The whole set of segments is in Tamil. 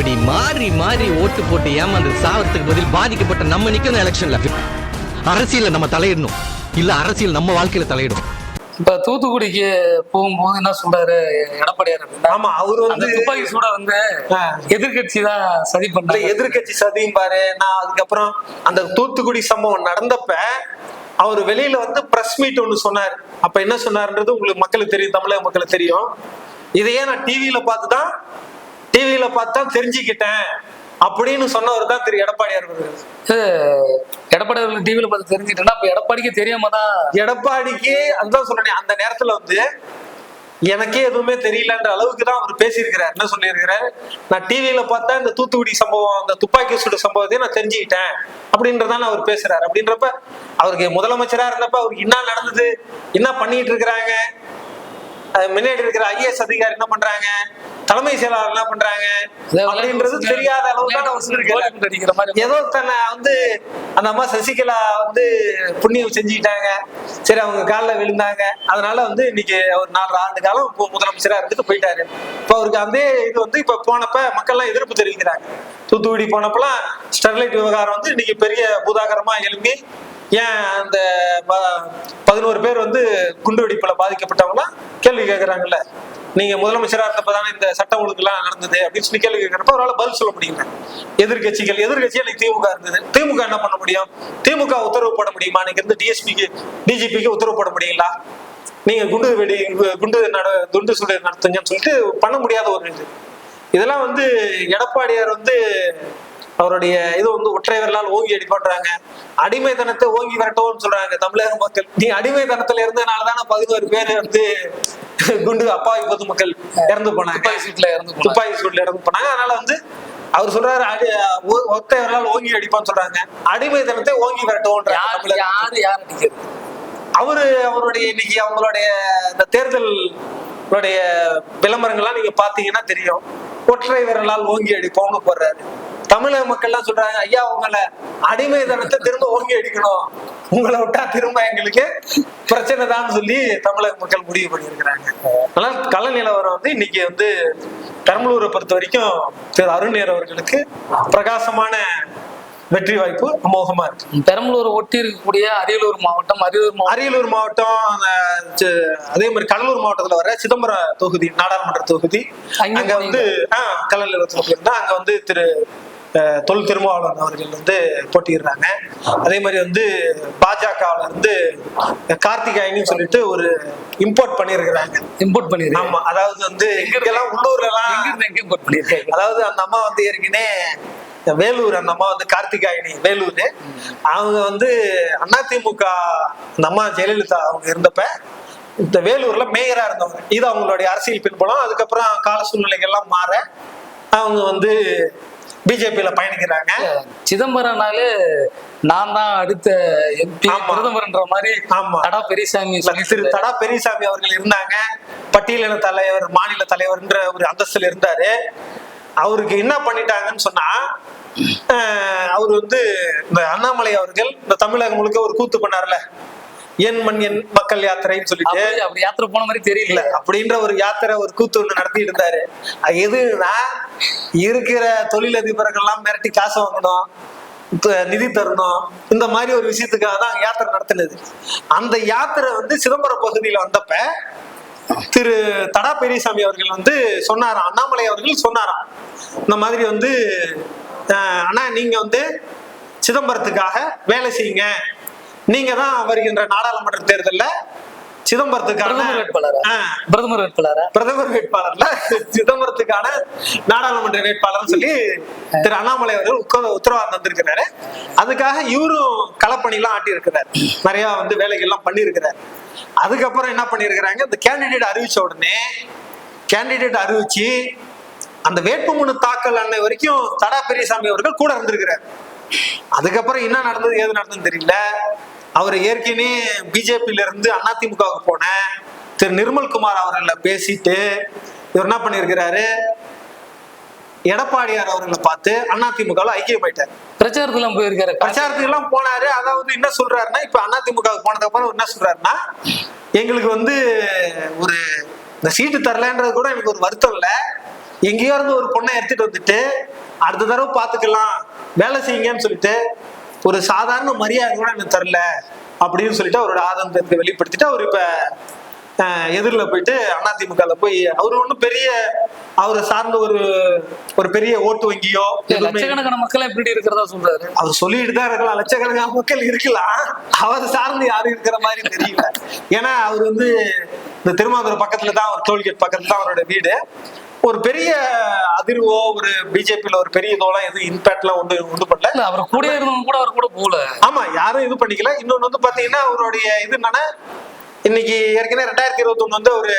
இப்படி மாறி மாறி ஓட்டு போட்டு ஏமாந்து சாவறதுக்கு பதில் பாதிக்கப்பட்ட நம்ம நிக்கணும் எலெக்ஷன்ல அரசியல்ல நம்ம தலையிடணும். இல்ல அரசியல் நம்ம வாழ்க்கையில தலையிடும். இப்ப தூத்துக்குடிக்கு போகும்போது என்ன சொல்றாரு எடப்பாடியார் ஆமா அவரு வந்து துப்பாக்கி சூட வந்து. எதிர்கட்சி தான் சதி அந்த பண்றாங்க எதிர்க்கட்சி சதியும் பாரு. நான் அதுக்கப்புறம் அந்த தூத்துக்குடி சம்பவம் நடந்தப்ப அவர் வெளியில வந்து பிரஸ் மீட் ஒண்ணு சொன்னார். அப்ப என்ன சொன்னாருன்றது உங்களுக்கு மக்களுக்கு தெரியும் தமிழக மக்களுக்கு தெரியும். இதையே நான் டிவியில பார்த்து தான் டிவியில பார்த்து தெரிஞ்சுக்கிட்டேன். அப்படின்னு சொன்னவர் தான் திரு எடப்பாடியார் அவர்கள். எடப்பாடி அவர்கள் டிவில பார்த்து தெரிஞ்சுக்கிட்டேன்னா அப்ப எடப்பாடிக்கு தெரியாம தான் எடப்பாடிக்கு அதுதான் சொன்னேன் அந்த நேரத்துல வந்து எனக்கே எதுவுமே தெரியலன்ற அளவுக்கு தான் அவர் பேசியிருக்கிறார். என்ன சொல்லியிருக்கிறார்? நான் டிவியில பார்த்தா இந்த தூத்துக்குடி சம்பவம் அந்த துப்பாக்கி சூடு சம்பவத்தையும் நான் தெரிஞ்சுக்கிட்டேன். அப்படின்றதான அவர் பேசுறாரு. அப்படின்றப்ப அவருக்கு முதலமைச்சரா இருந்தப்ப அவருக்கு என்ன நடந்தது? என்ன பண்ணிட்டு இருக்கிறாங்க? முன்னாடி இருக்கிற ஐஏஎஸ் அதிகாரி என்ன பண்றாங்க? தலைமை செயலாளர் என்ன பண்றாங்க? அப்படின்றது தெரியாத அளவுக்கு ஏதோ தன்னை வந்து அந்த அம்மா சசிகலா வந்து புண்ணியம் செஞ்சுக்கிட்டாங்க. சரி அவங்க காலில் விழுந்தாங்க. அதனால வந்து இன்னைக்கு அவர் நாலு ஆண்டு காலம் இப்போ முதலமைச்சரா இருந்துட்டு போயிட்டாரு. இப்போ அவருக்கு அந்த இது வந்து இப்ப போனப்ப மக்கள்லாம் எதிர்ப்பு தெரிவிக்கிறாங்க. தூத்துக்குடி போனப்பலாம் ஸ்டெர்லைட் விவகாரம் வந்து இன்னைக்கு பெரிய பூதாகரமா எழும்பி ஏன் அந்த ப- பதினோரு பேர் வந்து குண்டு வெடிப்புல பாதிக்கப்பட்டவங்களாம் கேள்வி கேட்கறாங்கல்ல நீங்க முதலமைச்சரா இருந்தப்பதானே இந்த சட்ட ஒழுங்குலாம் நடந்தது அப்படின்னு சொல்லி கேள்வி கேட்கிறப்ப அவரால் பதில் சொல்ல முடியல. எதிர்கட்சிகள் எதிர்கட்சிகள் திமுக இருந்தது. திமுக என்ன பண்ண முடியும்? திமுக உத்தரவு போட முடியுமா? நீங்க இருந்து டிஎஸ்பிக்கு டிஜிபிக்கு உத்தரவு போட முடியுங்களா? நீங்க குண்டு வெடி குண்டு நட குண்டு சுடு நடத்துங்கன்னு சொல்லிட்டு பண்ண முடியாத ஒரு இது. இதெல்லாம் வந்து எடப்பாடியார் வந்து அவருடைய இது வந்து ஒற்றை விரலால் ஓங்கி அடி பண்றாங்க அடிமைத்தனத்தை ஓங்கி விரட்டவும் சொல்றாங்க தமிழக மக்கள். நீ அடிமைத்தனத்துல இருந்தனால தானே பதினோரு பேர் வந்து குண்டு அப்பாவி பொதுமக்கள் இறந்து போனாங்க. துப்பாக்கி சூட்ல இறந்து போனாங்க. துப்பாக்கி சூட்ல இறந்து போனாங்க. அதனால வந்து அவர் சொல்றாரு அடி ஒ- ஒத்த விரலால் ஓங்கி அடிப்பான்னு சொல்றாங்க. அடிமைத்தனத்தை ஓங்கி விரட்டவும் யார் யாரு அடிக்கிறது? அவரு அவருடைய இன்னைக்கு அவங்களுடைய இந்த தேர்தல் விளம்பரங்கள்லாம் நீங்க பாத்தீங்கன்னா தெரியும். ஒற்றை விரலால் ஓங்கி அடிப்போம்னு போடுறாரு. தமிழக மக்கள்லாம் சொல்றாங்க ஐயா உங்களை அடிமைத்தனத்தை திரும்ப ஓங்கி அடிக்கணும். உங்களை விட்டா திரும்ப எங்களுக்கு பிரச்சனை தான் சொல்லி தமிழக மக்கள் முடிவு பண்ணியிருக்கிறாங்க. அதனால கள நிலவரம் வந்து இன்னைக்கு வந்து பெரம்பலூரை பொறுத்த வரைக்கும் திரு அருண்யர் அவர்களுக்கு பிரகாசமான வெற்றி வாய்ப்பு அமோகமா இருக்கு. பெரம்பலூர் ஒட்டி இருக்கக்கூடிய அரியலூர் மாவட்டம் அரியலூர் அரியலூர் மாவட்டம் அதே மாதிரி கடலூர் மாவட்டத்துல வர சிதம்பரம் தொகுதி நாடாளுமன்ற தொகுதி. அங்க வந்து ஆஹ் கடலூரத்துல போயிருந்தா அங்க வந்து திரு தொல் திருமாவளவன் அவர்கள் வந்து போட்டியிடுறாங்க. அதே மாதிரி வந்து பாஜகவுல இருந்து கார்த்திகாயின்னு சொல்லிட்டு ஒரு இம்போர்ட் பண்ணியிருக்கிறாங்க. இம்போர்ட் பண்ணிருக்காங்க ஆமா அதாவது வந்து இங்கெல்லாம் உள்ளூர்ல எங்க எல்லாம் இருந்து எங்க இம்போர்ட் பண்ணிருக்காங்க அதாவது அந்த அம்மா வந்து ஏற்கனவே வேலூர் அந்த அம்மா வந்து கார்த்திகாயினி வேலூர். அவங்க வந்து அதிமுக அந்த அம்மா ஜெயலலிதா அவங்க இருந்தப்ப இந்த வேலூர்ல மேயரா இருந்தவங்க. இது அவங்களுடைய அரசியல் பின்புலம். அதுக்கப்புறம் கால சூழ்நிலைகள்லாம் மாற அவங்க வந்து பிஜேபியில பயணிக்கிறாங்க. சிதம்பரம்னாலே நான் தான் அடுத்த எம்பி. பிரதமர்ன்ற மாதிரி ஆமா. தடா பெரியசாமி திரு தடா பெரியசாமி அவர்கள் இருந்தாங்க. பட்டியலின தலைவர் மாநில தலைவர்ன்ற ஒரு அந்தஸ்துல இருந்தாரு. அவருக்கு என்ன பண்ணிட்டாங்கன்னு சொன்னா அவர் வந்து இந்த அண்ணாமலை அவர்கள் இந்த தமிழகம் முழுக்க ஒரு கூத்து பண்ணார்ல என் மண் என் மக்கள் யாத்திரைன்னு சொல்லிட்டு அப்படி யாத்திரை போன மாதிரி தெரியல. அப்படின்ற ஒரு யாத்திரை ஒரு கூத்து ஒண்ணு நடத்திட்டு இருந்தாரு. எதுனா இருக்கிற தொழிலதிபர்கள்லாம் மிரட்டி காசு வாங்கணும் நிதி தரணும் இந்த மாதிரி ஒரு விஷயத்துக்காக தான் யாத்திரை நடத்தினது. அந்த யாத்திரை வந்து சிதம்பரம் பகுதியில வந்தப்ப திரு தடா பெரியசாமி அவர்கள் வந்து சொன்னாராம் அண்ணாமலை அவர்கள் சொன்னாராம். இந்த மாதிரி வந்து அண்ணா நீங்க வந்து சிதம்பரத்துக்காக வேலை செய்யுங்க. நீங்க தான் வருகின்ற நாடாளுமன்ற தேர்தல்ல சிதம்பரத்துக்கான பிரதமர் வேட்பாளரா? பிரதமர் வேட்பாளரா? வேட்பாளர்ல சிதம்பரத்துக்கான நாடாளுமன்ற வேட்பாளர்னு சொல்லி திரு அண்ணாமலை அவர்கள் உத்தரவாதம் தந்திருக்கிறாரு. அதுக்காக இவரும் களப்பணிலாம் ஆட்டி இருக்கிறார் நிறைய வந்து வேலைகள்லாம் பண்ணியிருக்கிறார். அதுக்கப்புறம் என்ன பண்ணியிருக்கிறாங்க? இந்த கேண்டிடேட் அறிவிச்ச உடனே கேண்டிடேட் அறிவிச்சு அந்த வேட்புமனு தாக்கல் அன்னை வரைக்கும் தடா பெரியசாமி அவர்கள் கூட இருந்திருக்கிறார். அதுக்கப்புறம் என்ன நடந்தது ஏது நடந்ததுன்னு தெரியல. அவர் ஏற்கனவே பிஜேபியில இருந்து அதிமுகவுக்கு போன திரு நிர்மல்குமார் அவர்களை பேசிட்டு இவர் என்ன பண்ணியிருக்கிறாரு? எடப்பாடியார் அவர்களை பார்த்து அதிமுகவில் ஐக்கியமாயிட்டார். பிரச்சாரத்துல போயிருக்காரு. பிரச்சாரத்துக்கு எல்லாம் போனாரு. அதாவது என்ன சொல்றாருன்னா இப்ப அதிமுகவுக்கு போனதுக்கு அப்புறம் என்ன சொல்றாருன்னா எங்களுக்கு வந்து ஒரு இந்த சீட்டு தரலன்றது கூட எனக்கு ஒரு வருத்தம் இல்ல. எங்கேயோ இருந்து ஒரு பொண்ணை எடுத்துட்டு வந்துட்டு அடுத்த தடவை பார்த்துக்கலாம் வேலை செய்யுங்கன்னு சொல்லிட்டு ஒரு சாதாரண மரியாதை கூட எனக்கு தரல அப்படின்னு சொல்லிட்டு அவரோட ஆதங்கத்தை வெளிப்படுத்திட்டு அவர் இப்ப எதிரில் போயிட்டு அதிமுகல போய் அவர் ஒன்றும் பெரிய அவரை சார்ந்த ஒரு ஒரு பெரிய ஓட்டு வங்கியோ லட்சக்கணக்கான மக்கள் எப்படி இருக்கிறதா சொல்றாரு? அவர் சொல்லிட்டு தான் இருக்கலாம். லட்சக்கணக்கான மக்கள் இருக்கலாம். அவர் சார்ந்து யாரும் இருக்கிற மாதிரி தெரியல. ஏன்னா அவர் வந்து இந்த திருமாதுரை பக்கத்துல தான் அவர் டோல்கேட் பக்கத்துல தான் அவரோட வீடு. ஒரு பெரிய அதிர்வோ ஒரு பிஜேபியில ஒரு பெரிய இதோலாம் எதுவும் இம்பாக்ட்லாம் ஒன்று உண்டு பண்ணல. அவர் கூட இருந்தவங்க கூட அவர் கூட போகல. ஆமா யாரும் இது பண்ணிக்கல. இன்னொன்னு வந்து பாத்தீங்கன்னா அவருடைய இது என்னன்னா இன்னைக்கு ஏற்கனவே ரெண்டாயிரத்தி இருபத்தி வந்து ஒரு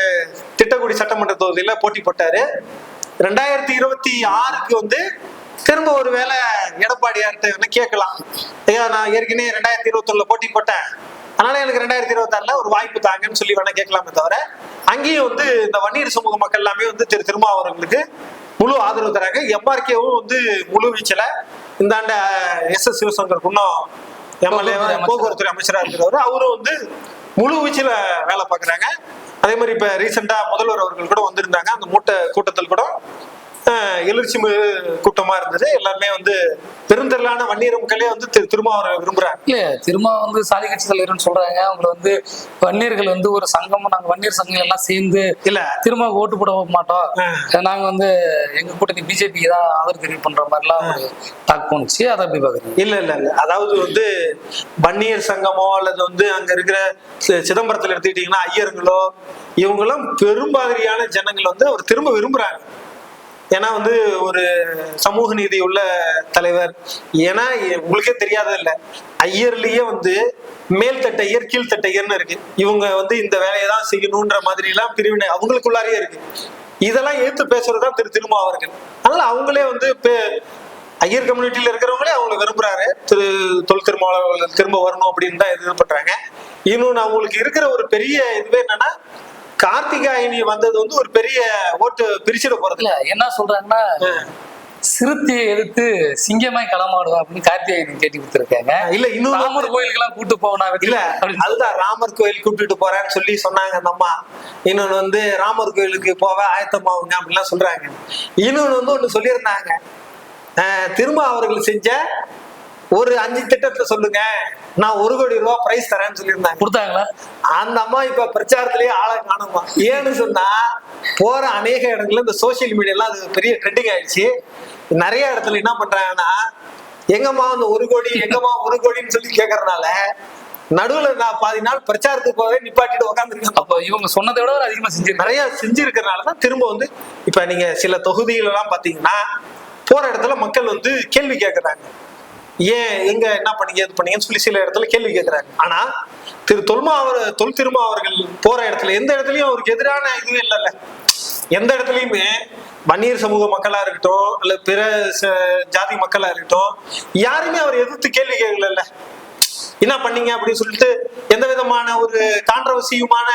திட்டக்குடி சட்டமன்ற தொகுதியில போட்டி போட்டாரு. ரெண்டாயிரத்தி இருபத்தி ஆறுக்கு வந்து திரும்ப ஒரு வேளை எடப்பாடியார்கிட்ட கேட்கலாம். ஐயா நான் ஏற்கனவே ரெண்டாயிரத்தி இருபத்தி போட்டி போட்டேன். அதனால எனக்கு ரெண்டாயிரத்தி இருபத்தாறுல ஒரு வாய்ப்பு தாங்கன்னு சொல்லி வேணா கேட்கலாமே தவிர அங்கேயும் வந்து இந்த வன்னியர் சமூக மக்கள் எல்லாமே வந்து திரு திருமாவர்களுக்கு முழு ஆதரவு தராங்க. எம்ஆர்கேவும் வந்து முழு வீச்சல இந்த ஆண்ட எஸ் எஸ் சிவசங்கர் இன்னும் எம்எல்ஏ போக்குவரத்து அமைச்சர். போக்குவரத்து அமைச்சரா இருக்கிறவர். அவரும் வந்து முழு வீச்சுல வேலை பார்க்கறாங்க. அதே மாதிரி இப்ப ரீசெண்டா முதல்வர் அவர்கள் கூட வந்திருந்தாங்க. அந்த மூட்டை கூட்டத்தில் கூட எழுச்சி கூட்டமா இருந்தது. எல்லாருமே வந்து பெருந்திரளான வன்னியர் மக்களே வந்து திரு திருமாவரை விரும்புறாங்க. இல்ல திரும்ப வந்து சாதி கட்சி தலைவர்னு சொல்றாங்க. அவங்கள வந்து வன்னியர்கள் வந்து ஒரு சங்கம் நாங்க வன்னியர் சங்கங்கள் எல்லாம் சேர்ந்து இல்ல. திரும்ப ஓட்டு போட மாட்டோம். நாங்க வந்து எங்க கூட்டணி பிஜேபி தான் ஆதரவு தெரிவு பண்ற மாதிரிலாம் ஒரு டாக் போனுச்சு அதை எப்படி பாக்குறீங்க? இல்ல இல்ல இல்ல. அதாவது வந்து வன்னியர் சங்கமோ அல்லது வந்து அங்க இருக்கிற சிதம்பரத்துல எடுத்துக்கிட்டீங்கன்னா ஐயருங்களோ இவங்களும் பெரும்பாதிரியான ஜனங்கள் வந்து அவர் திரும்ப விரும்புறாங்க. ஏன்னா வந்து ஒரு சமூக நீதி உள்ள தலைவர். ஏன்னா உங்களுக்கே தெரியாதது இல்ல. ஐயர்லயே வந்து மேல்தட்ட ஐயர் கீழ்த்தட்ட ஐயர்னு இருக்கு. இவங்க வந்து இந்த வேலையை தான் செய்யணுன்ற மாதிரி எல்லாம் பிரிவினை அவங்களுக்குள்ளாரே இருக்கு. இதெல்லாம் ஏத்து பேசுறதுதான் திரு திருமாவர்கள் அதனால அவங்களே வந்து ஐயர் கம்யூனிட்டியில இருக்கிறவங்களே அவங்கள விரும்புறாரு. திரு தொல் திருமாவளர்கள் திரும்ப வரணும் அப்படின்னு தான் எதிர்பார்க்கறாங்க இன்னொன்னு அவங்களுக்கு இருக்கிற ஒரு பெரிய இதுவே என்னன்னா கார்த்திகாயினி வந்தது வந்து ஒரு பெரிய ஓட்டு பிரிச்சிட போறது. இல்ல என்ன சொல்றாங்கன்னா சிறுத்தையை எதிர்த்து சிங்கமாய் களமாடுவா அப்படின்னு கார்த்திகேயன் கேட்டி கொடுத்துருக்காங்க. இல்ல இன்னொரு ராமர் கோயிலுக்கெல்லாம் கூட்டு போவனா இல்ல அதுதான் ராமர் கோயில் கூப்பிட்டுட்டு போறேன்னு சொல்லி சொன்னாங்க அந்த அம்மா. இன்னொன்னு வந்து ராமர் கோயிலுக்கு போக ஆயத்தமாவுங்க அப்படிலாம் சொல்றாங்க. இன்னொன்னு வந்து ஒண்ணு சொல்லியிருந்தாங்க. திரும்ப அவர்கள் செஞ்ச ஒரு அஞ்சு திட்டத்தை சொல்லுங்க. நான் ஒரு கோடி ரூபாய் பிரைஸ் தரேன்னு சொல்லியிருந்தாங்க. கொடுத்தாங்களா? அந்த அம்மா இப்ப பிரச்சாரத்திலேயே ஆளை காணுமா? ஏன்னு சொன்னா போற அநேக இடங்கள்ல இந்த சோசியல் மீடியாலாம் அது பெரிய ட்ரெண்டிங் ஆயிடுச்சு. நிறைய இடத்துல என்ன பண்றாங்கன்னா எங்கம்மா அந்த ஒரு கோடி எங்கம்மா ஒரு கோடின்னு சொல்லி கேக்குறதுனால நடுவுல நான் பாதி நாள் பிரச்சாரத்துக்கு போகவே நிப்பாட்டிட்டு உட்காந்துருக்கேன் அப்போ இவங்க சொன்னதை விட அதிகமா செஞ்சிருக்காரு நிறைய செஞ்சிருக்கிறதுனால தான் திரும்ப வந்து இப்ப நீங்க சில தொகுதிகள் எல்லாம் பாத்தீங்கன்னா போற இடத்துல மக்கள் வந்து கேள்வி கேட்கறாங்க ஏன் எங்க என்ன பண்ணீங்க இது பண்ணீங்கன்னு சொல்லி சில இடத்துல கேள்வி கேட்கிறாங்க ஆனா திரு தொல்மா அவர் தொல் திருமா அவர்கள் போற இடத்துல எந்த இடத்துலயும் அவருக்கு எதிரான இதுவே இல்லைல்ல. எந்த இடத்துலயுமே வன்னியர் சமூக மக்களா இருக்கட்டும் இல்ல பிற ச- ஜாதி மக்களா இருக்கட்டும் யாருமே அவர் எதிர்த்து கேள்வி கேட்கல என்ன பண்ணீங்க அப்படின்னு சொல்லிட்டு எந்த விதமான ஒரு கான்ட்ரவர்சியுமான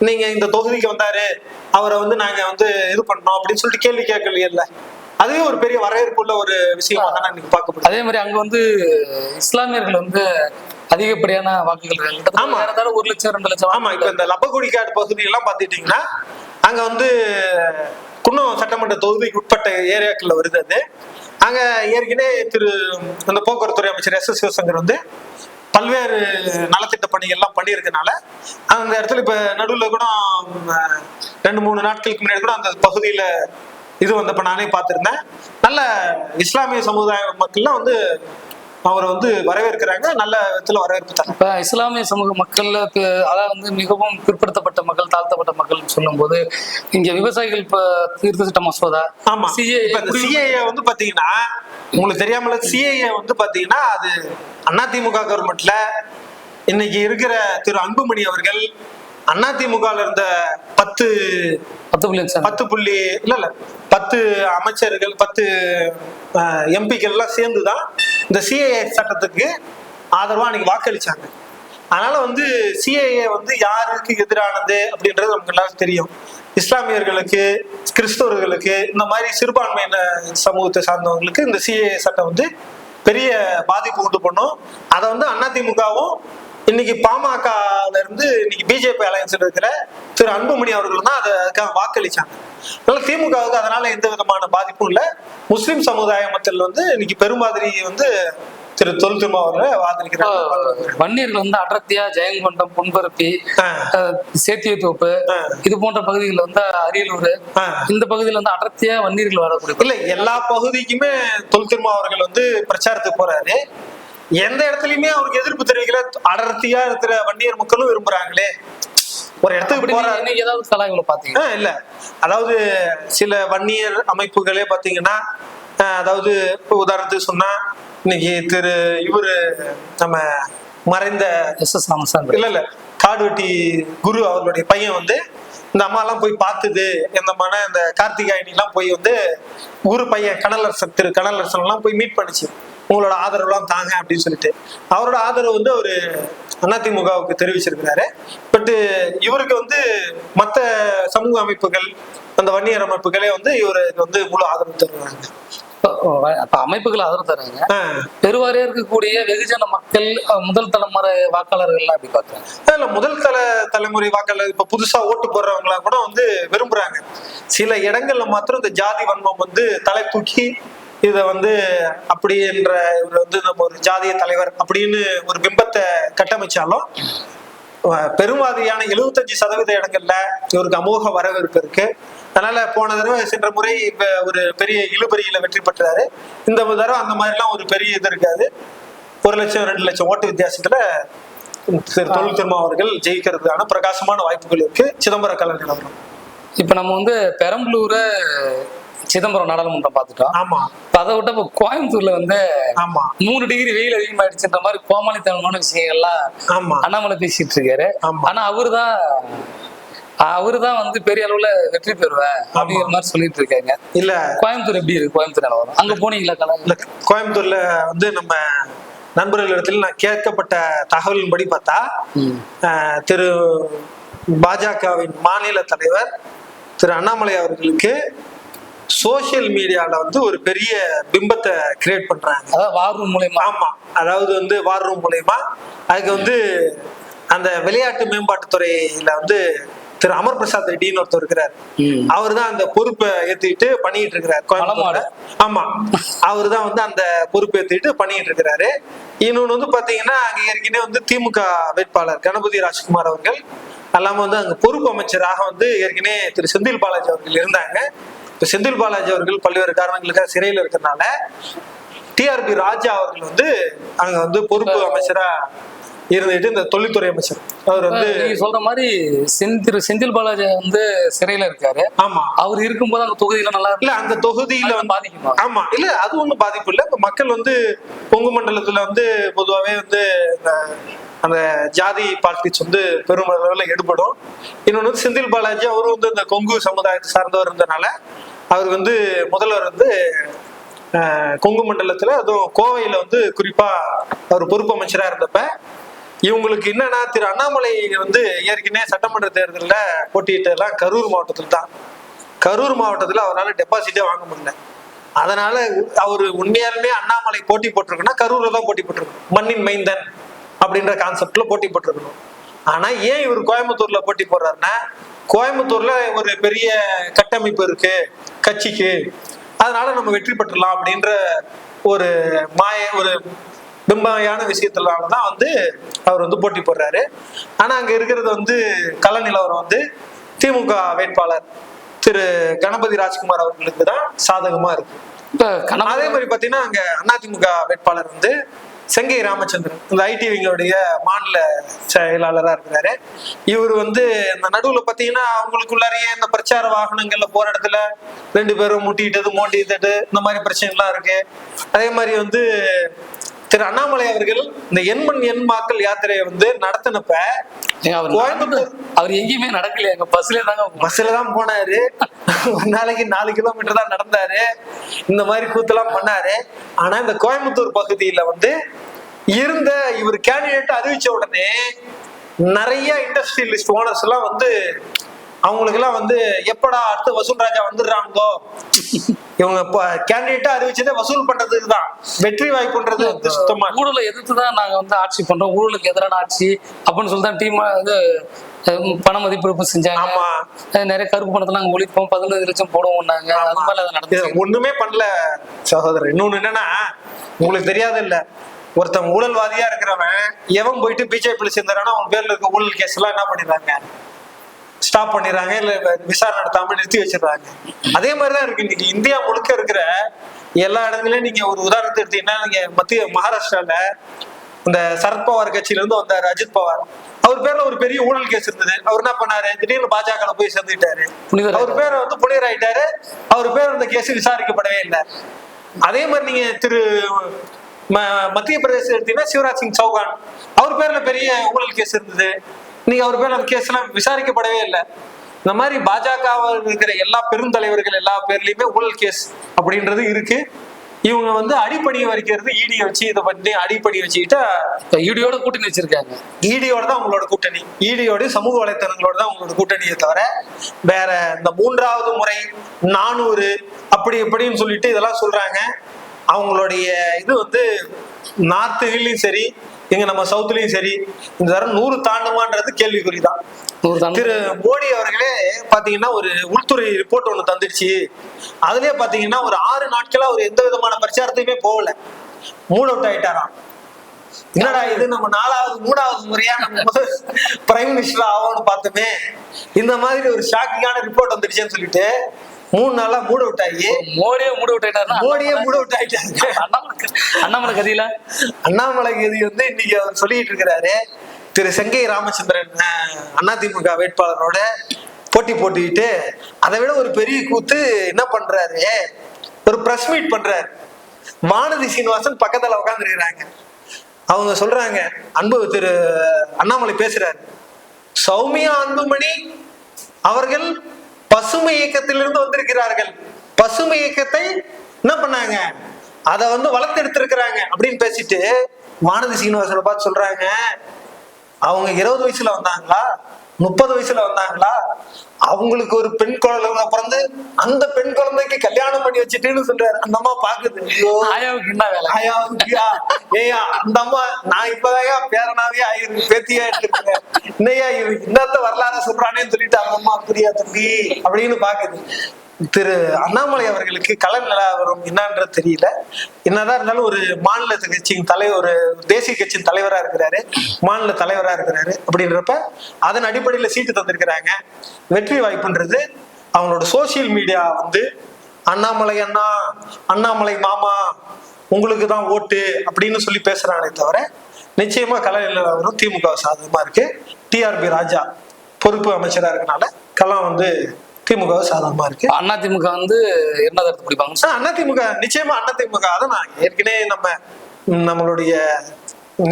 நீங்க இந்த தொகுதிக்கு வந்தாரு அவரை வந்து நாங்க வந்து இது பண்ணோம் அப்படின்னு சொல்லிட்டு கேள்வி கேட்கலையே இல்லை. அதுவே ஒரு பெரிய வரவேற்புள்ள ஒரு விஷயமா தான் இன்னைக்கு பார்க்கப்படுது அதே மாதிரி அங்க வந்து இஸ்லாமியர்கள் வந்து அதிகப்படியான வாக்குகள் ஆமா. ஒரு லட்சம் ரெண்டு லட்சம் ஆமா இப்ப இந்த லப்பகுடிக்காடு பகுதி எல்லாம் பாத்துட்டீங்கன்னா அங்க வந்து குன்னம் சட்டமன்ற தொகுதிக்கு உட்பட்ட ஏரியாக்கள்ல வருது அது. அங்க ஏற்கனவே திரு அந்த போக்குவரத்துறை அமைச்சர் எஸ் எஸ் சிவசங்கர் வந்து பல்வேறு நலத்திட்ட பணிகள் எல்லாம் பண்ணியிருக்கனால அந்த இடத்துல இப்ப நடுவுல கூட ரெண்டு மூணு நாட்களுக்கு முன்னாடி கூட அந்த பகுதியில இது வந்தப்ப நானே பார்த்திருந்தேன். நல்ல இஸ்லாமிய சமுதாய மக்கள்லாம் வந்து அவரை வந்து வரவேற்கிறாங்க. நல்ல விதத்துல வரவேற்பு தராங்க. இப்ப இஸ்லாமிய சமூக மக்கள்ல பி- அதாவது வந்து மிகவும் பிற்படுத்தப்பட்ட மக்கள் தாழ்த்தப்பட்ட மக்கள் சொல்லும்போது இங்க விவசாயிகள் இப்ப திருத்த சட்ட மசோதா ஆமா. இப்ப இந்த சிஏஏ வந்து பாத்தீங்கன்னா உங்களுக்கு தெரியாமல சிஏஏ வந்து பாத்தீங்கன்னா அது அதிமுக கவர்மெண்ட்ல இன்னைக்கு இருக்கிற திரு அன்புமணி அவர்கள் அதிமுக இருந்த பத்து பத்து புள்ளி பத்து புள்ளி இல்ல இல்ல. பத்து அமைச்சர்கள் பத்து எம்பிக்கள் எல்லாம் சேர்ந்து தான் இந்த சிஏஏ சட்டத்துக்கு ஆதரவா அன்னைக்கு வாக்களிச்சாங்க. அதனால வந்து சிஏஏ வந்து யாருக்கு எதிரானது அப்படின்றது நமக்கு எல்லாருக்கும் தெரியும். இஸ்லாமியர்களுக்கு கிறிஸ்தவர்களுக்கு இந்த மாதிரி சிறுபான்மையின சமூகத்தை சார்ந்தவங்களுக்கு இந்த சிஏஏ சட்டம் வந்து பெரிய பாதிப்பு உண்டு பண்ணும். அதை வந்து அதிமுகவும் இன்னைக்கு பாமகல இருந்து இன்னைக்கு பிஜேபி அலையன்ஸ் இருக்கிற திரு அன்புமணி அவர்கள் தான் அதை அதுக்காக வாக்களிச்சாங்க. அதனால திமுகவுக்கு அதனால எந்த விதமான பாதிப்பும் இல்லை. முஸ்லிம் சமுதாய மக்கள் வந்து இன்னைக்கு பெருமாதிரி வந்து திரு தொல் திருமாவர்களை ஆதரிக்கிறாங்க வன்னியர்கள் வந்து அடர்த்தியா ஜெயங்கொண்டம் புன்பரப்பி சேத்தியத்தோப்பு ஆ. இது போன்ற பகுதிகளில் வந்து அரியலூர். இந்த பகுதியில் வந்து அடர்த்தியா வன்னியர்கள் வரக்கூடிய இல்ல எல்லா பகுதிக்குமே தொல் திருமா அவர்கள் வந்து பிரச்சாரத்துக்கு போறாரு. எந்த இடத்துலயுமே அவருக்கு எதிர்ப்பு தெரிவிக்கல. அடர்த்தியா இருக்கிற வன்னியர் மக்களும் விரும்புறாங்களே. ஒரு இடத்துக்கு போறாரு. ஏதாவது கலாய்களை பாத்தீங்க இல்ல. அதாவது சில வன்னியர் அமைப்புகளே பாத்தீங்கன்னா அதாவது உதாரணத்துக்கு சொன்னா இன்னைக்கு திரு இவரு நம்ம மறைந்த எஸ் எஸ் ராமசாமி. இல்ல இல்ல. காடுவெட்டி குரு அவர்களுடைய பையன் வந்து இந்த அம்மா எல்லாம் போய் பார்த்தது. இந்த மன இந்த கார்த்திகாயணி எல்லாம் போய் வந்து குரு பையன் கனலரசன் திரு கனலரசன் எல்லாம் போய் மீட் பண்ணுச்சு. உங்களோட ஆதரவுலாம் தாங்க அப்படின்னு சொல்லிட்டு அவரோட ஆதரவு வந்து அவரு அதிமுகவுக்கு தெரிவிச்சிருக்கிறாரு. பட் இவருக்கு வந்து மத்த சமூக அமைப்புகள் அந்த வன்னியர் அமைப்புகளே வந்து இவருக்கு வந்து முழு ஆதரவு தருவாங்க. அப்ப அமைப்புகள் ஆதரவு தராங்க ஆ. பெருவாரியா இருக்கக்கூடிய வெகுஜன மக்கள் முதல் தலைமுறை வாக்காளர்கள்லாம் அப்படி பாக்குறாங்க இல்ல முதல் தல தலைமுறை வாக்காளர் இப்ப புதுசா ஓட்டு போடுறவங்களா கூட வந்து விரும்புறாங்க. சில இடங்கள்ல மாத்திரம் இந்த ஜாதி வன்மம் வந்து தலை தூக்கி இதை வந்து அப்படி என்ற இவர் வந்து நம்ம ஒரு ஜாதிய தலைவர் அப்படின்னு ஒரு பிம்பத்தை கட்டமைச்சாலும் அஹ், எழுபத்தஞ்சு சதவீத இடங்கள்ல இவருக்கு அமோக வரவேற்பு இருக்கு. அதனால போன தடவை சென்ற முறை இப்ப ஒரு பெரிய இழுபறியில வெற்றி பெற்றாரு. இந்த தடவை அந்த மாதிரிலாம் ஒரு பெரிய இது இருக்காது. ஒரு லட்சம் ரெண்டு லட்சம் ஓட்டு வித்தியாசத்துல திரு தொழில் திருமா அவர்கள் ஜெயிக்கிறதுக்கான பிரகாசமான வாய்ப்புகள் இருக்கு. சிதம்பரம் கலை நிலவரம் இப்ப நம்ம வந்து பெரம்பலூரை சிதம்பரம் நாடாளுமன்றம் பார்த்துட்டோம். ஆமா. அதை விட்டு இப்ப கோயம்புத்தூர்ல வந்து ஆமா. மூணு டிகிரி வெயில் அதிகமாயிடுச்சுன்ற மாதிரி கோமாளித்தனமான விஷயங்கள்லாம் ஆமா. அண்ணாமலை பேசிட்டு இருக்காரு. ஆமா. ஆனா அவருதான் அவருதான் வந்து பெரிய அளவுல வெற்றி பெறுவேன் அப்படிங்கிற மாதிரி சொல்லிட்டு இருக்காங்க. இல்ல. கோயம்புத்தூர் எப்படி இருக்கு? கோயம்புத்தூர் நிலவரம். அங்க போனீங்களா கலா இல்ல. கோயம்புத்தூர்ல வந்து நம்ம நண்பர்கள் இடத்துல நான் கேட்கப்பட்ட தகவலின்படி பார்த்தா திரு பாஜகவின் மாநில தலைவர் திரு அண்ணாமலை அவர்களுக்கு சோசியல் மீடியால வந்து ஒரு பெரிய பிம்பத்தை கிரியேட் பண்றாங்க. அதாவது வார் மூலயமா. ஆமா. அதாவது வந்து வார் ரூம் மூலயமா. அதுக்கு வந்து அந்த விளையாட்டு மேம்பாட்டுத்துறையில வந்து திரு அமர் பிரசாத் ரெட்டின்னு ஒருத்தர் இருக்கிறார். அவர் தான் அந்த பொறுப்பை ஏத்துக்கிட்டு பண்ணிட்டு இருக்கிறார் ஆமா. அவர் தான் வந்து அந்த பொறுப்பை ஏத்துக்கிட்டு பண்ணிட்டு இருக்கிறாரு. இன்னொன்னு வந்து பாத்தீங்கன்னா அங்க ஏற்கனவே வந்து திமுக வேட்பாளர் கணபதி ராஜ்குமார் அவர்கள் அல்லாம வந்து அங்க பொறுப்பு அமைச்சராக வந்து ஏற்கனவே திரு செந்தில் பாலாஜி அவர்கள் இருந்தாங்க. இப்ப செந்தில் பாலாஜி அவர்கள் பல்வேறு காரணங்களுக்காக சிறையில் இருக்கிறதுனால டிஆர்பி ராஜா அவர்கள் வந்து அங்க வந்து பொறுப்பு அமைச்சரா இருந்துட்டு இந்த தொழில்துறை அமைச்சர். அவர் வந்து நீங்க சொல்ற மாதிரி செந்தில் செந்தில் பாலாஜி வந்து சிறையில இருக்காரு. ஆமா. அவர் இருக்கும்போது அந்த தொகுதியில நல்லா இல்ல அந்த தொகுதியில வந்து பாதிக்குமா? ஆமா. இல்ல அது ஒண்ணும் பாதிப்பு இல்ல. இப்ப மக்கள் வந்து கொங்கு மண்டலத்துல வந்து பொதுவாவே வந்து இந்த அந்த ஜாதி பாலிடிக்ஸ் வந்து பெரும் அளவில் ஈடுபடும் இன்னொன்று செந்தில் பாலாஜி அவரும் வந்து இந்த கொங்கு சமுதாயத்தை சார்ந்தவர் இருந்தனால அவர் வந்து முதல்வர் வந்து கொங்கு மண்டலத்துல அதுவும் கோவையில வந்து குறிப்பா அவர் பொறுப்பு அமைச்சரா இருந்தப்ப இவங்களுக்கு என்னன்னா திரு அண்ணாமலை வந்து ஏற்கனவே சட்டமன்ற தேர்தலில் போட்டியிட்டதெல்லாம் கரூர் மாவட்டத்தில் தான். கரூர் மாவட்டத்தில் அவரால் டெபாசிட்டே வாங்க முடியல. அதனால அவர் உண்மையாலுமே அண்ணாமலை போட்டி போட்டிருக்குன்னா கரூர்ல தான் போட்டி போட்டிருக்கணும். மண்ணின் மைந்தன் அப்படின்ற கான்செப்ட்ல போட்டி போட்டிருக்கணும். ஆனா ஏன் இவர் கோயம்புத்தூர்ல போட்டி போடுறாருன்னா கோயம்புத்தூர்ல ஒரு பெரிய கட்டமைப்பு இருக்கு. கட்சிக்கு. அதனால நம்ம வெற்றி பெற்றலாம் அப்படின்ற ஒரு மாய ஒரு பிம்பமையான விஷயத்தினால தான் வந்து அவர் வந்து போட்டி போடுறாரு. ஆனா அங்க இருக்கிறது வந்து கள நிலவரம் வந்து திமுக வேட்பாளர் திரு கணபதி ராஜ்குமார் அவர்களுக்கு தான் சாதகமா இருக்கு. அதே மாதிரி பாத்தீங்கன்னா அங்க அதிமுக வேட்பாளர் வந்து செங்கை ராமச்சந்திரன் இந்த ஐடி விங்களுடைய மாநில செயலாளரா இருக்கிறாரு. இவர் வந்து இந்த நடுவுல பார்த்தீங்கன்னா அவங்களுக்குள்ளாரையே இந்த பிரச்சார வாகனங்கள்ல போற இடத்துல ரெண்டு பேரும் முட்டிட்டது மோண்டிட்டது இந்த மாதிரி பிரச்சனைகள்லாம் இருக்கு. அதே மாதிரி வந்து திரு அண்ணாமலை அவர்கள் இந்த எண்மண் எண்மாக்கள் யாத்திரையை வந்து நடத்தினப்ப கோயம்புத்தூர் அவர் எங்கேயுமே நடக்கல எங்க பஸ்ல தாங்க. பஸ்ல தான் போனாரு. ஒரு நாளைக்கு நாலு கிலோமீட்டர் தான் நடந்தாரு. இந்த மாதிரி கூத்தெல்லாம் பண்ணாரு. ஆனா இந்த கோயம்புத்தூர் பகுதியில வந்து இருந்த இவர் கேண்டிடேட் அறிவிச்ச உடனே நிறைய இண்டஸ்ட்ரியலிஸ்ட் ஓனர்ஸ் எல்லாம் வந்து அவங்களுக்கு எல்லாம் வந்து எப்படா அடுத்து வசூல் ராஜா வந்துடுறாங்களோ இவங்க கேண்டிடேட்டா அறிவிச்சதே வசூல் பண்றதுக்கு தான் வெற்றி வாய்ப்புன்றது வந்து சுத்தமா. ஊழலை எதிர்த்து தான் நாங்க வந்து ஆட்சி பண்றோம். ஊழலுக்கு எதிரான ஆட்சி அப்படின்னு சொல்லி தான் டீம் அஹ், பண மதிப்பிழப்பு செஞ்சாங்க. ஆமா. நிறைய கருப்பு பணத்தை நாங்க ஒழிப்போம். பதினஞ்சு லட்சம் போடுவோம்னாங்க அது மாதிரி அதை இது நடந்துச்சு ஒண்ணுமே பண்ணல சகோதரர். இன்னொன்னு என்னன்னா உங்களுக்கு தெரியாது இல்ல. ஒருத்தன் ஊழல்வாதியா இருக்கிறவன் எவன் போயிட்டு பிஜேபியில சேர்ந்தாரானா அவன் பேர்ல இருக்க ஊழல் கேஸ் எல்லாம் என்ன பண்ணிடுறாங்க? ஸ்டாப் பண்ணிடுறாங்க இல்ல விசாரணை நடத்தாம நிறுத்தி வச்சிடுறாங்க. அதே மாதிரிதான் இருக்கு. இன்னைக்கு இந்தியா முழுக்க இருக்கிற எல்லா இடங்களையும் நீங்க ஒரு உதாரணத்தை எடுத்தீங்கன்னா நீங்க மத்திய மகாராஷ்டிரால இந்த சரத்பவார் கட்சியில இருந்து வந்தாரு அஜித் பவார். அவர் பேர்ல ஒரு பெரிய ஊழல் கேஸ் இருந்தது. அவர் என்ன பண்ணாரு? திடீர்னு பாஜக போய் சேர்ந்துட்டாரு. அவர் பேர் வந்து புனிதர் ஆயிட்டாரு. அவர் பேர் அந்த கேஸ் விசாரிக்கப்படவே இல்லை. அதே மாதிரி நீங்க திரு ம- மத்திய பிரதேசம் எடுத்தீங்கன்னா சிவராஜ் சிங் சௌகான் அவர் பேர்ல பெரிய ஊழல் கேஸ் இருந்தது. நீங்க அவர் பேர்ல அந்த கேஸ் எல்லாம் விசாரிக்கப்படவே இல்லை. இந்த மாதிரி பாஜக இருக்கிற எல்லா பெருந்தலைவர்கள் எல்லா பேர்லயுமே ஊழல் கேஸ் அப்படின்றது இருக்கு. இவங்க வந்து அடிப்பணியை வரைக்கிறது ஈடியை வச்சு இதை பண்ணி அடிப்பணி வச்சுக்கிட்டா ஈடியோட கூட்டணி வச்சிருக்காங்க. ஈடியோட தான் உங்களோட கூட்டணி. ஈடியோட சமூக வலைத்தளங்களோட தான் உங்களோட கூட்டணியை தவிர வேற இந்த மூன்றாவது முறை நானூறு அப்படி இப்படின்னு சொல்லிட்டு இதெல்லாம் சொல்றாங்க. அவங்களுடைய இது வந்து நார்த்துலயும் சரி எங்க நம்ம சவுத்துலயும் சரி இந்த தரம் நூறு தாண்டுமான்றது கேள்விக்குறிதான். திரு மோடி அவர்களே பாத்தீங்கன்னா ஒரு உள்துறை ரிப்போர்ட் ஒண்ணு தந்துடுச்சு. அதுலயே பாத்தீங்கன்னா ஒரு ஆறு நாட்களா அவர் எந்த விதமான பிரச்சாரத்தையுமே போகல. மூட் அவுட் ஆயிட்டாராம். என்னடா இது நம்ம நாலாவது மூணாவது முறையா நம்ம முதல் பிரைம் மினிஸ்டர் ஆகும்னு பார்த்தோமே. இந்த மாதிரி ஒரு ஷாக்கிங்கான ரிப்போர்ட் வந்துடுச்சுன்னு சொல்லிட்டு மூணு நாளா மூட் அவுட் ஆகி மோடியே மூடி விட்டுட்டாருன்னா மோடியே மூட் அவுட் ஆயிட்டாங்க அண்ணாமலை அண்ணாமலை கதியில? அண்ணாமலை கதி வந்து இன்னைக்கு அவர் சொல்லிட்டு இருக்கிறாரு. திரு செங்கை ராமச்சந்திரன் அஹ், அதிமுக வேட்பாளரோட போட்டி போட்டுக்கிட்டு அதை விட ஒரு பெரிய கூத்து என்ன பண்றாரு? ஒரு பிரஸ் மீட் பண்றாரு. வானதி சீனிவாசன் பக்கத்துல உட்காந்துருக்கிறாங்க அவங்க சொல்றாங்க அன்பு திரு அண்ணாமலை பேசுறாரு. சௌமியா அன்புமணி அவர்கள் பசுமை இயக்கத்திலிருந்து வந்திருக்கிறார்கள். பசுமை இயக்கத்தை என்ன பண்ணாங்க? அதை வந்து வளர்த்தெடுத்திருக்கிறாங்க அப்படின்னு பேசிட்டு வானதி சீனிவாசனை பார்த்து சொல்றாங்க. அவங்க இருபது வயசுல வந்தாங்களா? முப்பது வயசுல வந்தாங்களா? அவங்களுக்கு ஒரு பெண் குழந்தை பிறந்து அந்த பெண் குழந்தைக்கு கல்யாணம் பண்ணி வச்சுட்டுன்னு சொல்றாரு. அந்த அம்மா பாக்குது ஐயோ? ஏய்யா, அந்த அம்மா நான் இப்பதான் பேரனாவே ஆயிருக்கு பேத்தியா எடுத்திருக்கேன் இன்னையா இன்னத்த வரலாறு சொல்றானேன்னு சொல்லிட்டு அவங்க அம்மா புரியா தம்பி அப்படின்னு பாக்குது. திரு அண்ணாமலை அவர்களுக்கு கல நிலவரம் என்னன்றது தெரியல. என்னதான் இருந்தாலும் ஒரு மாநில கட்சியின் தலைவர் ஒரு தேசிய கட்சியின் தலைவரா இருக்கிறாரு. மாநில தலைவரா இருக்கிறாரு. அப்படின்றப்ப அதன் அடிப்படையில சீட்டு தந்திருக்கிறாங்க. வெற்றி வாய்ப்புன்றது அவங்களோட சோசியல் மீடியா வந்து அண்ணாமலை அண்ணா அண்ணாமலை மாமா உங்களுக்கு தான் ஓட்டு அப்படின்னு சொல்லி பேசுறாங்களே தவிர நிச்சயமா கலை நிலவரம் திமுக சாதகமா இருக்கு. டிஆர்பி ராஜா பொறுப்பு அமைச்சரா இருக்கனால களம் வந்து திமுக சாதகமா இருக்கு. அதிமுக வந்து இரண்டாவது இடத்து பிடிப்பாங்க ஆனா அதிமுக நிச்சயமா அதிமுக அதை நான் ஏற்கனவே நம்ம நம்மளுடைய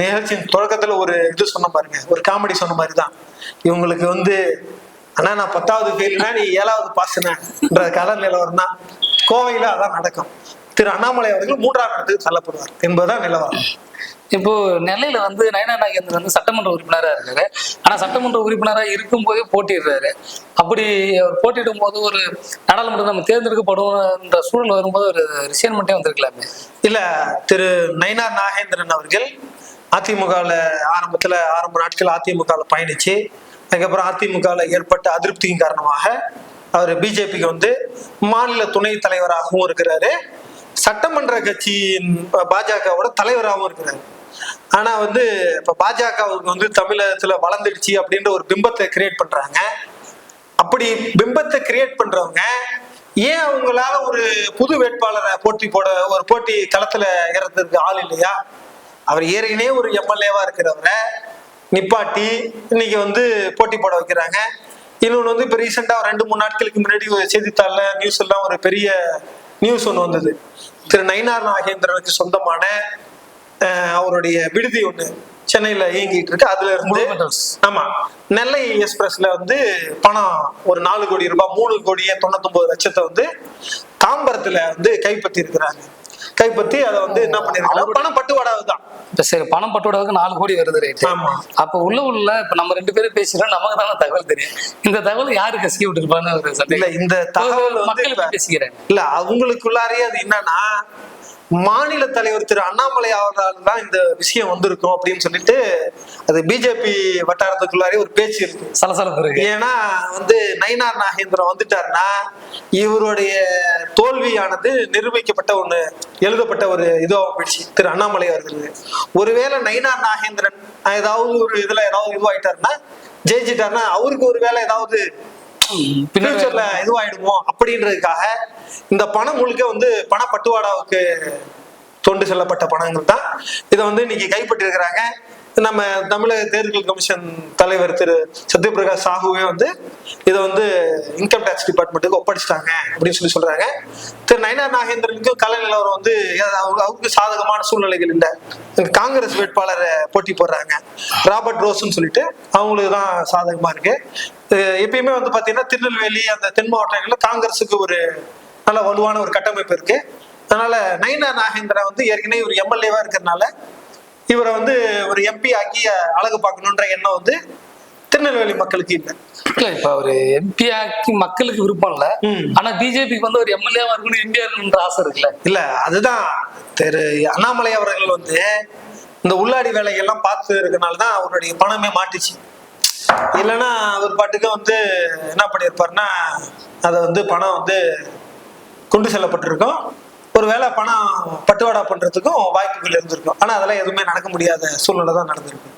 நிகழ்ச்சியின் தொடக்கத்துல ஒரு இது சொன்ன பாருங்க ஒரு காமெடி சொன்ன மாதிரி தான் இவங்களுக்கு வந்து அண்ணா நான் பத்தாவது ஃபெயில்னா நீ ஏழாவது பாஸ்னன்ற கல நிலவரம் தான். கோவையில அதான் நடக்கும். திரு அண்ணாமலை அவர்கள் மூன்றாம் இடத்துக்கு தள்ளப்படுவார் என்பதுதான் நிலவரம். இப்போ நெல்லையில வந்து நயனா நாகேந்திரன் வந்து சட்டமன்ற உறுப்பினரா இருக்காரு. ஆனா சட்டமன்ற உறுப்பினரா இருக்கும் போதே போட்டிடுறாரு அப்படி அவர் போட்டிடும் போது ஒரு நாடாளுமன்றம் நம்ம தேர்ந்தெடுக்கப்படுவோம்ன்ற சூழல் வரும்போது ஒரு ரிசைன்மெண்ட்டே வந்திருக்கலாமே. இல்ல திரு நயனா நாகேந்திரன் அவர்கள் அதிமுகவில் ஆரம்பத்தில் ஆரம்ப நாட்கள் அதிமுகவில் பயணிச்சு அதுக்கப்புறம் அதிமுகவில் ஏற்பட்ட அதிருப்தியின் காரணமாக அவர் பிஜேபிக்கு வந்து மாநில துணை தலைவராகவும் இருக்கிறாரு. சட்டமன்ற கட்சியின் பாஜகவோட தலைவராகவும் இருக்கிறாரு. ஆனா வந்து இப்ப பாஜகவுக்கு வந்து தமிழகத்துல வளர்ந்துடுச்சு அப்படின்ற ஒரு பிம்பத்தை கிரியேட் பண்றாங்க. அப்படி பிம்பத்தை கிரியேட் பண்றவங்க ஏன் அவங்களால ஒரு புது வேட்பாளரை போட்டி போட ஒரு போட்டி களத்துல இறந்ததுக்கு ஆள் இல்லையா? அவர் ஏற்கனவே ஒரு எம்எல்ஏவா இருக்கிறவரை நிப்பாட்டி இன்னைக்கு வந்து போட்டி போட வைக்கிறாங்க. இன்னொன்று வந்து இப்போ ரீசெண்டாக ரெண்டு மூணு நாட்களுக்கு முன்னாடி ஒரு செய்தித்தாளில் நியூஸ் எல்லாம் ஒரு பெரிய நியூஸ் ஒன்று வந்தது. திரு நயினார் நாகேந்திரனுக்கு சொந்தமான அவருடைய விடுதி ஒன்று சென்னையில் இயங்கிட்டு இருக்கு. அதுல இருந்து. ஆமா. நெல்லை எக்ஸ்பிரஸ்ல வந்து பணம் ஒரு நாலு கோடி ரூபாய் மூணு கோடியே தொண்ணூத்தொன்பது லட்சத்தை வந்து தாம்பரத்துல வந்து கைப்பற்றி இருக்கிறாங்க கைப்பற்றி அதை வந்து என்ன பண்ணிருக்காங்க பணம் பட்டுவாடாவு தான் சரி பணம் பட்டுவதற்கு நாலு கோடி வருது ஆமா. அப்ப உள்ள உள்ள இப்ப நம்ம ரெண்டு பேரும் பேசுறோம் நமக்கு தானே தகவல் தெரியும். இந்த தகவல் யாரு கசிய விட்டுருப்பான்னு இல்ல இந்த தகவல் மக்கள் பேசிக்கிறேன். இல்ல அவங்களுக்குள்ளாரே அது என்னன்னா மாநில தலைவர் திரு அண்ணாமலை அவர்களால் தான் இந்த விஷயம் வந்திருக்கும் அப்படின்னு சொல்லிட்டு அது பிஜேபி வட்டாரத்துக்குள்ளாரே ஒரு பேச்சு இருக்கு. சலசலப்பு இருக்கு. ஏன்னா வந்து நயினார் நாகேந்திரன் வந்துட்டாருன்னா இவருடைய தோல்வியானது நிரூபிக்கப்பட்ட ஒண்ணு எழுதப்பட்ட ஒரு இதுவாக போயிடுச்சு திரு அண்ணாமலை அவர்களுக்கு ஒருவேளை நயினார் நாகேந்திரன் ஏதாவது ஒரு இதுல ஏதாவது இதுவாயிட்டாருன்னா ஜெயிச்சிட்டாருன்னா அவருக்கு ஒரு வேலை ஏதாவது ஃபியூச்சர்ல இதுவாயிடுமோ அப்படின்றதுக்காக இந்த பணம் முழுக்க வந்து பண பட்டுவாடாவுக்கு தொண்டு செல்லப்பட்ட பணங்கள் தான். இதை வந்து இன்னைக்கு கைப்பற்றிருக்கிறாங்க. நம்ம தமிழக தேர்தல் கமிஷன் தலைவர் திரு சத்யபிரகாஷ் சாஹுவே வந்து இதை வந்து இன்கம் டேக்ஸ் டிபார்ட்மெண்ட்டுக்கு ஒப்படைச்சிட்டாங்க அப்படின்னு சொல்லி சொல்றாங்க. திரு நயனார் நாகேந்திரனுக்கும் கலை நிலவரம் வந்து ஏதாவது அவங்க- அவருக்கு சாதகமான சூழ்நிலைகள் இல்லை. காங்கிரஸ் வேட்பாளரை போட்டி போடுறாங்க. ராபர்ட் ரோஸ்ன்னு சொல்லிட்டு அவங்களுக்கு தான் சாதகமா இருக்கு. எப்பயுமே வந்து பாத்தீங்கன்னா திருநெல்வேலி அந்த தென் மாவட்டங்கள்ல காங்கிரஸுக்கு ஒரு நல்ல வலுவான ஒரு கட்டமைப்பு இருக்கு. அதனால நயனா நாகேந்திரா வந்து ஏற்கனவே ஒரு எம்எல்ஏவா இருக்கிறதுனால இவரை வந்து ஒரு எம்பி ஆக்கி அழகு பார்க்கணுன்ற எண்ணம் வந்து திருநெல்வேலி மக்களுக்கு இல்லை. இல்ல இப்ப ஒரு எம்பி ஆக்கி மக்களுக்கு விருப்பம் இல்ல. ம். ஆனா பிஜேபிக்கு வந்து ஒரு எம்எல்ஏவா இருக்கணும் எம்பியா இருக்கணும்ன்ற ஆசை இருக்குல்ல. இல்ல அதுதான். திரு அண்ணாமலை அவர்கள் வந்து இந்த உள்ளாடி வேலைகள்லாம் பார்த்து இருக்கனால தான் அவருடைய பணமே மாட்டுச்சு. இல்லைன்னா அவர் பாட்டுக்கு வந்து என்ன பண்ணியிருப்பாருன்னா அதை வந்து பணம் வந்து கொண்டு செல்லப்பட்டிருக்கும். ஒருவேளை பணம் பட்டுவாடா பண்றதுக்கும் வாய்ப்புகள் இருந்திருக்கும். ஆனா அதெல்லாம் எதுவுமே நடக்க முடியாத சூழ்நிலை தான் நடந்திருக்கும்